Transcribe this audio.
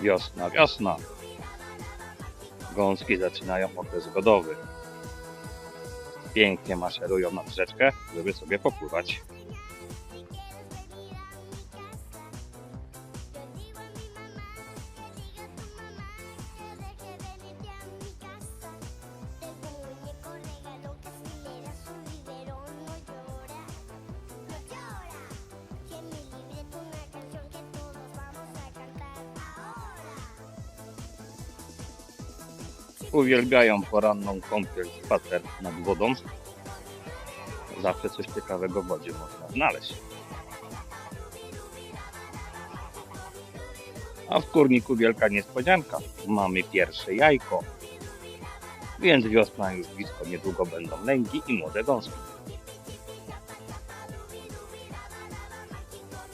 Wiosna, wiosna. Gąski zaczynają okres godowy. Pięknie maszerują nad rzeczkę, żeby sobie popływać. Uwielbiają poranną kąpiel, spacer nad wodą. Zawsze coś ciekawego w wodzie można znaleźć. A w kurniku wielka niespodzianka. Mamy pierwsze jajko. Więc wiosna już blisko, niedługo będą lęgi i młode gąski.